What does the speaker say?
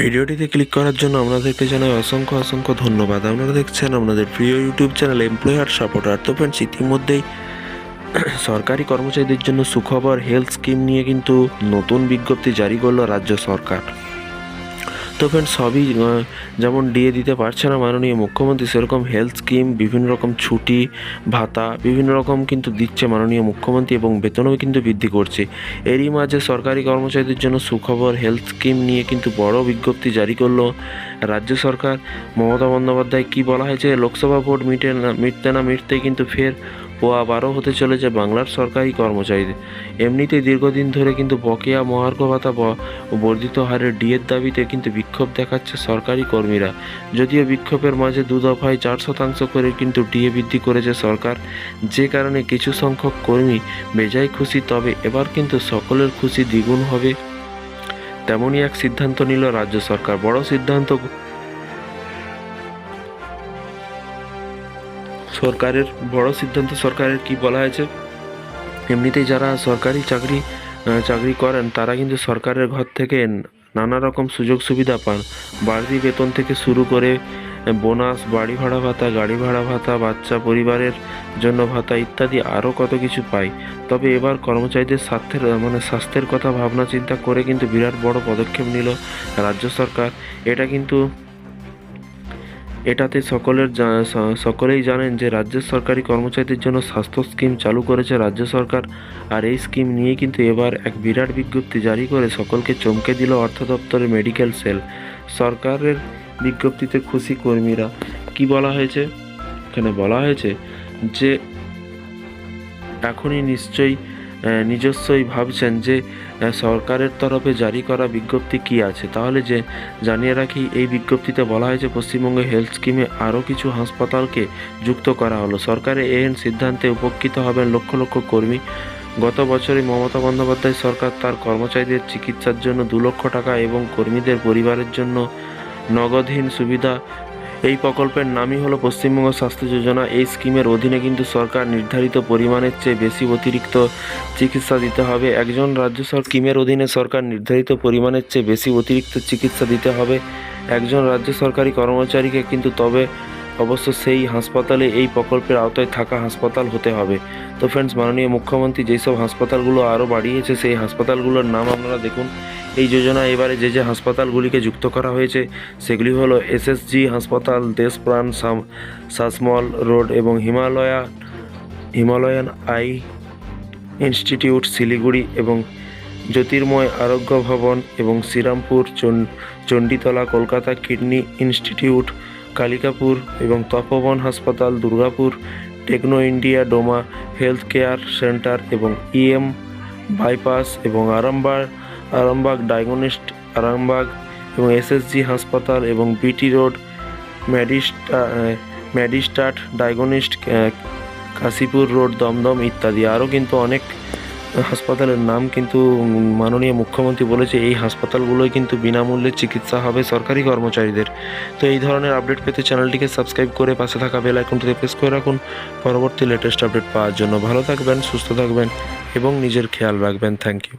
ভিডিওটিতে ক্লিক করার জন্য আপনাদেরকে জানাই অসংখ্য অসংখ্য ধন্যবাদ। আপনারা দেখছেন আপনাদের প্রিয় ইউটিউব চ্যানেল এমপ্লয়ার সাপোর্টার। তো ফ্রেন্ডস ইতিমধ্যেই সরকারি কর্মচারীদের জন্য সুখবর হেলথ স্কিম নিয়ে কিন্তু নতুন বিজ্ঞপ্তি জারি করল রাজ্য সরকার। তো ফ্রেন্ডস সবই যেমন ডিএ দিতে পারছে না মাননীয় মুখ্যমন্ত্রী, সেরকম হেলথ স্কিম বিভিন্ন রকম ছুটি, ভাতা, বিভিন্ন রকম কিন্তু দিচ্ছে মাননীয় মুখ্যমন্ত্রী এবং বেতনও কিন্তু বৃদ্ধি করছে। এরই মাঝে সরকারি কর্মচারীদের জন্য সুখবর হেলথ স্কিম নিয়ে কিন্তু বড় বিজ্ঞপ্তি জারি করল রাজ্য সরকার। মমতা বন্দ্যোপাধ্যায় কি বলা হয়েছে? লোকসভা ভোট মিটে না, মিটতে না মিটতেই কিন্তু ফের ও আবারও হতে চলেছে বাংলার সরকারি কর্মচারীদের এমনিতেই দীর্ঘদিন ধরে কিন্তু বকেয়া মহার্ঘ ভাতা বর্ধিত হারের ডিএর দাবিতে কিন্তু বিক্ষোভ দেখাচ্ছে সরকারি কর্মীরা। যদিও বিক্ষোভের মাঝে দু দফায় চার শতাংশ করে কিন্তু ডিএ বৃদ্ধি করেছে সরকার। যে কারণে কিছু সংখ্যক কর্মী বেজায় খুশি, তবে এবার কিন্তু সকলের খুশি দ্বিগুণ হবে। তেমনই এক সিদ্ধান্ত নিল রাজ্য সরকার। বড় সিদ্ধান্ত সরকারের, বড় সিদ্ধান্ত সরকারের কি বলা হয়েছে? এমনিতেই যারা সরকারি চাকরি চাকরি করেন, তারা কিন্তু সরকারের ঘর থেকে নানা রকম সুযোগ সুবিধা পান। বাড়তি বেতন থেকে শুরু করে বোনাস, বাড়ি ভাড়া ভাতা, গাড়ি ভাড়া ভাতা, বাচ্চা পরিবারের জন্য ভাতা ইত্যাদি আরও কত কিছু পাই তবে এবার কর্মচারীদের স্বার্থের মানে স্বাস্থ্যের কথা ভাবনা চিন্তা করে কিন্তু বিরাট বড় পদক্ষেপ নিল রাজ্য সরকার। এটা কিন্তু এটাতে সকলের সকলেই জানেন যে রাজ্যের সরকারি কর্মচারীদের জন্য স্বাস্থ্য স্কিম চালু করেছে রাজ্য সরকার। আর এই স্কিম নিয়ে কিন্তু এবার এক বিরাট বিজ্ঞপ্তি জারি করে সকলকে চমকে দিল অর্থ দপ্তরের মেডিকেল সেল। সরকারের বিজ্ঞপ্তিতে খুশি কর্মীরা। কি বলা হয়েছে? এখানে বলা হয়েছে যে, এখনই নিশ্চয়ই নিজস্বই ভাবছেন যে সরকারের তরফে জারি করা বিজ্ঞপ্তি কি আছে? তাহলে যে, জানিয়ে রাখি, এই বিজ্ঞপ্তিতে বলা হয়েছে, পশ্চিমবঙ্গে হেলথ স্কিমে আরও কিছু হাসপাতালকে যুক্ত করা হলো। সরকারের এই সিদ্ধান্তে উপকৃত হবেন লক্ষ লক্ষ কর্মী। গত বছরে মমতা বন্দ্যোপাধ্যায় সরকার তার কর্মচারীদের চিকিৎসার জন্য দু লক্ষ টাকা এবং কর্মীদের পরিবারের জন্য নগদহীন সুবিধা এই প্রকল্পের নামই হলো পশ্চিমবঙ্গ স্বাস্থ্য যোজনা। এই স্কিমের অধীনে কিন্তু সরকার নির্ধারিত পরিমাণের চেয়ে বেশি অতিরিক্ত চিকিৎসা দিতে হবে। একজন রাজ্য স্কিমের অধীনে সরকার নির্ধারিত পরিমাণের চেয়ে বেশি অতিরিক্ত চিকিৎসা দিতে হবে। একজন রাজ্য সরকারি কর্মচারীকে কিন্তু তবে অবশ্য সেই হাসপাতালে এই প্রকল্পের আওতায় থাকা হাসপাতাল হতে হবে। তো ফ্রেন্ডস মাননীয় মুখ্যমন্ত্রী যেসব হাসপাতালগুলো আরও বাড়িয়েছে, সেই হাসপাতালগুলোর নাম আপনারা দেখুন। এই যোজনা এবারে যে যে হাসপাতালগুলিকে যুক্ত করা হয়েছে, সেগুলি হলো এসএসজি হাসপাতাল, দেশপ্রাণ, সাম, সাসমল রোড এবং Himalaya, Himalayan eye institute, Siliguri এবং জ্যোতির্ময় আরোগ্য ভবন এবং শ্রীরামপুর চণ্ডীতলা, কলকাতা কিডনি ইনস্টিটিউট কালিকাপুর এবং তপবন হাসপাতাল, Durgapur, Techno India, Doma health care centre এবং ইএম বাইপাস এবং আরামবাগ আরামবাগ ডায়াগনিস্ট, আরামবাগ এবং এসএসজি হাসপাতাল এবং বিটি রোড, ম্যাডিস্টা ম্যাডিস্টাট ডায়াগনিস্ট কাশীপুর রোড, দমদম ইত্যাদি। আরও কিন্তু অনেক হাসপাতালের নাম কিন্তু মাননীয় মুখ্যমন্ত্রী বলেছে, এই হাসপাতালগুলোয় কিন্তু বিনামূল্যে চিকিৎসা হবে সরকারি কর্মচারীদের। তো এই ধরনের আপডেট পেতে চ্যানেলটিকে সাবস্ক্রাইব করে পাশে থাকা বেল আইকনটিতে প্রেস করে রাখুন। পরবর্তী লেটেস্ট আপডেট পাওয়ার জন্য ভালো থাকবেন, সুস্থ থাকবেন এবং নিজের খেয়াল রাখবেন। Thank you